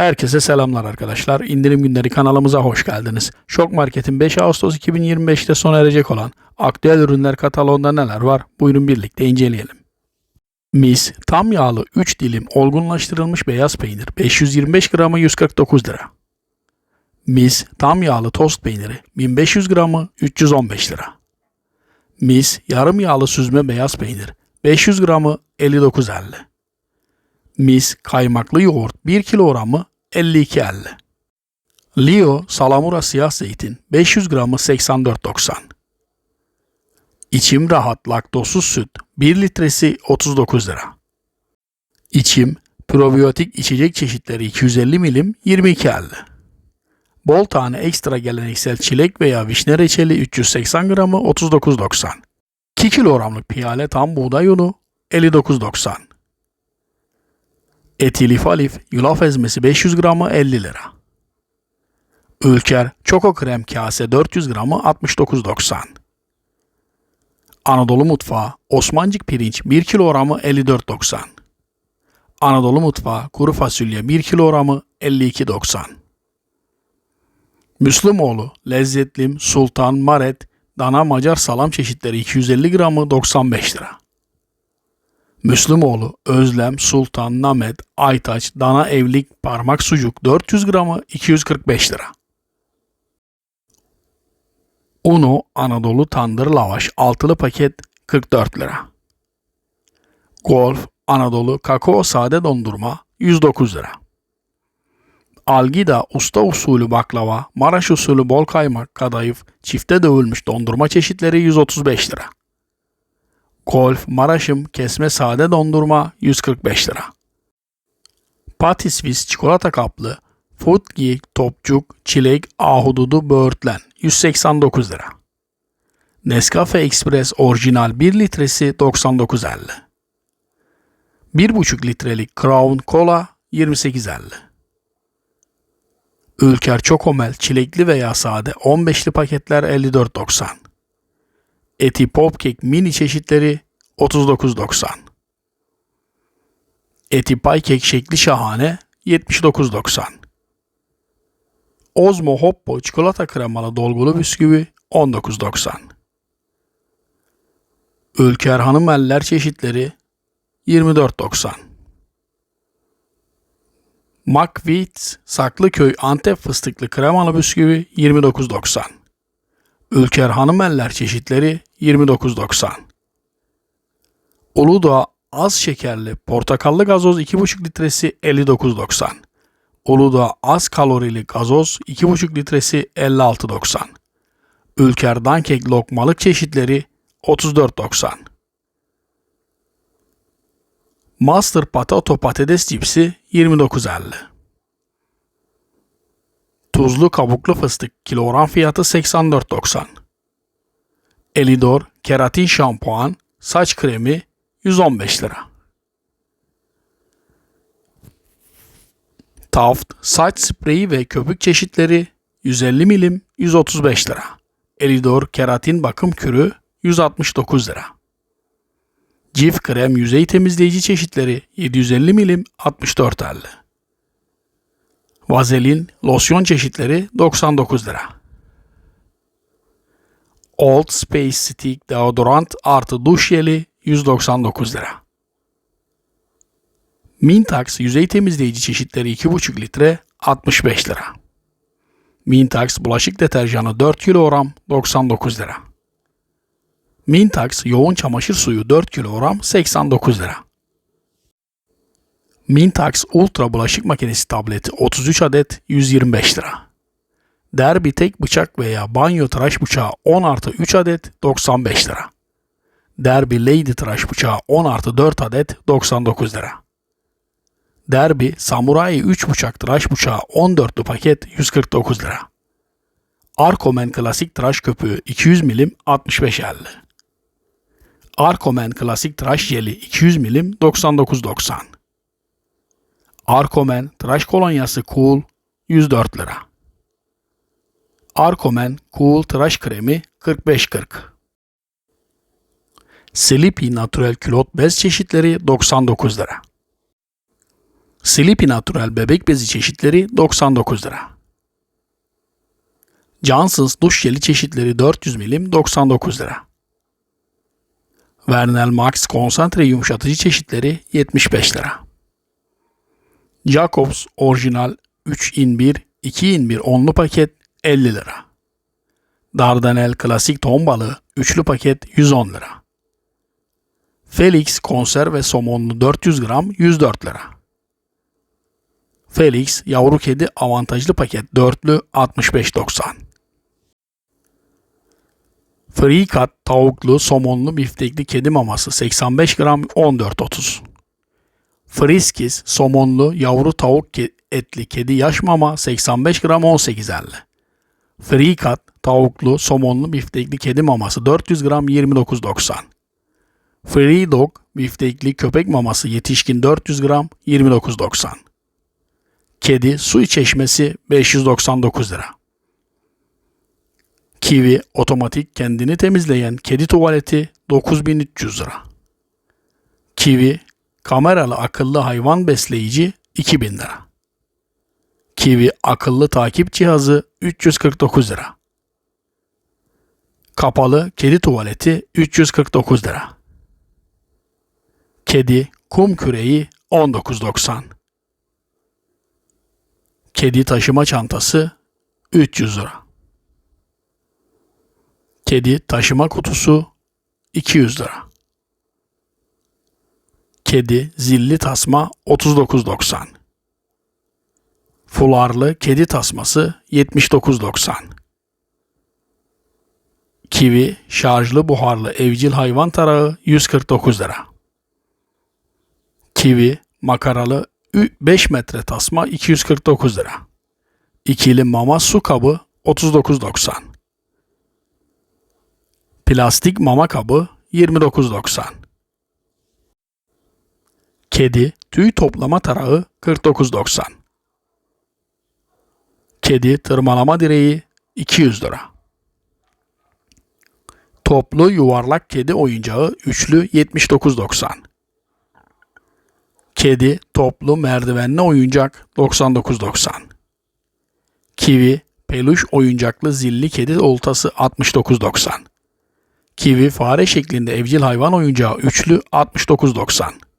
Herkese selamlar arkadaşlar. İndirim günleri kanalımıza hoş geldiniz. Şok Market'in 5 Ağustos 2025'te sona erecek olan aktüel ürünler kataloğunda neler var? Buyurun birlikte inceleyelim. Mis tam yağlı 3 dilim olgunlaştırılmış beyaz peynir 525 gramı 149 lira. Mis tam yağlı tost peyniri 1500 gramı 315 lira. Mis yarım yağlı süzme beyaz peynir 500 gramı 59.50. Mis kaymaklı yoğurt 1 kilogramı 52.50. Leo salamura siyah zeytin 500 gramı 84.90. İçim rahat laktozsuz süt 1 litresi 39 lira. İçim probiyotik içecek çeşitleri 250 milim 22.50. Bol tane ekstra geleneksel çilek veya vişne reçeli 380 gramı 39.90. 2 kilogramlık piyale tam buğday unu 59.90. Etilif alif yulaf ezmesi 500 gramı 50 lira. Ülker çoko krem kase 400 gramı 69.90. Anadolu mutfağı Osmancık pirinç 1 kilogramı 54.90. Anadolu mutfağı kuru fasulye 1 kilogramı 52.90. Müslümoğlu lezzetlim sultan maret dana macar salam çeşitleri 250 gramı 95 lira. Müslümoğlu, Özlem, Sultan, Namet, Aytaç, Dana Evlik, Parmak Sucuk 400 gramı 245 lira. Uno Anadolu Tandır Lavaş altılı paket 44 lira. Golf Anadolu Kakao Sade Dondurma 109 lira. Algida Usta usulü baklava, Maraş usulü bol kaymak, kadayıf, çifte dövülmüş dondurma çeşitleri 135 lira. Golf Maraş'ım kesme sade dondurma 145 lira. Patisvis çikolata kaplı, Food Geek topçuk, çilek, ahududu, böğürtlen 189 lira. Nescafe Express orijinal 1 litresi 99.50. 1,5 litrelik Crown Cola 28.50. Ülker Çokomel çilekli veya sade 15'li paketler 54.90. Eti Popcake mini çeşitleri 39.90. Eti Cake şekli şahane 79.90. Ozmo Hoppo çikolata kremalı dolgulu bisküvi 19.90. Ülker Hanım Eller çeşitleri 24.90. McVitie's Saklıköy Antep fıstıklı kremalı bisküvi 29.90. Ülker Hanım Eller çeşitleri 29.90. Uludağ az şekerli portakallı gazoz 2,5 litresi 59.90. Uludağ az kalorili gazoz 2,5 litresi 56.90. Ülker Dankek lokmalık çeşitleri 34.90. Master Potato patates cipsi 29.50. Tuzlu kabuklu fıstık kilogram fiyatı 84.90. Elidor keratin şampuan saç kremi 115 lira. Taft saç spreyi ve köpük çeşitleri 150 milim 135 lira. Elidor keratin bakım kürü 169 lira. Cif krem yüzey temizleyici çeşitleri 750 milim 64.50. Vazelin losyon çeşitleri 99 lira. Old Space Stick deodorant artı duş jeli 199 lira. Mintax yüzey temizleyici çeşitleri 2,5 litre 65 lira. Mintax bulaşık deterjanı 4 kilogram 99 lira. Mintax yoğun çamaşır suyu 4 kilogram 89 lira. Mintax Ultra bulaşık makinesi tableti 33 adet 125 lira. Derby tek bıçak veya banyo tıraş bıçağı 10 artı 3 adet 95 lira. Derby Lady tıraş bıçağı 10 artı 4 adet 99 lira. Derby Samurai 3 bıçak tıraş bıçağı 14'lü paket 149 lira. Arkomen klasik tıraş köpüğü 200 milim 65.50. Arkomen klasik tıraş jeli 200 milim 99.90. Arkomen tıraş kolonyası Cool 104 lira. Arkomen Cool tıraş kremi 45.40. Sleepy Natural külot bez çeşitleri 99 lira. Sleepy Natural bebek bezi çeşitleri 99 lira. Johnson's duş jeli çeşitleri 400 milim 99 lira. Vernel Max konsantre yumuşatıcı çeşitleri 75 lira. Jacobs orijinal 3 in 1, 2 in 1 onlu paket 50 lira. Dardanel klasik ton balığı üçlü paket 110 lira. Felix konserve somonlu 400 gram 104 lira. Felix yavru kedi avantajlı paket dörtlü 65.90. Free cut tavuklu somonlu biftekli kedi maması 85 gram 14.30. Friskies somonlu yavru tavuk etli kedi yaş mama 85 gram 18.50. Free cut tavuklu somonlu biftekli kedi maması 400 gram 29.90. Free dog biftekli köpek maması yetişkin 400 gram 29.90. Kedi su çeşmesi 599 lira. Kiwi otomatik kendini temizleyen kedi tuvaleti 9300 lira. Kiwi kameralı akıllı hayvan besleyici 2000 lira. Kiwi akıllı takip cihazı 349 lira. Kapalı kedi tuvaleti 349 lira. Kedi kum küreği 19.90. Kedi taşıma çantası 300 lira. Kedi taşıma kutusu 200 lira. Kedi zilli tasma 39.90. Fularlı kedi tasması 79.90. Kivi şarjlı buharlı evcil hayvan tarağı 149 lira. Kivi makaralı 5 metre tasma 249 lira. İkili mama su kabı 39.90. Plastik mama kabı 29.90. Kedi tüy toplama tarağı 49.90. Kedi tırmalama direği 200 lira. Toplu yuvarlak kedi oyuncağı üçlü 79.90. Kedi toplu merdivenli oyuncak 99.90. Kiwi peluş oyuncaklı zilli kedi oltası 69.90. Kiwi fare şeklinde evcil hayvan oyuncağı üçlü 69.90.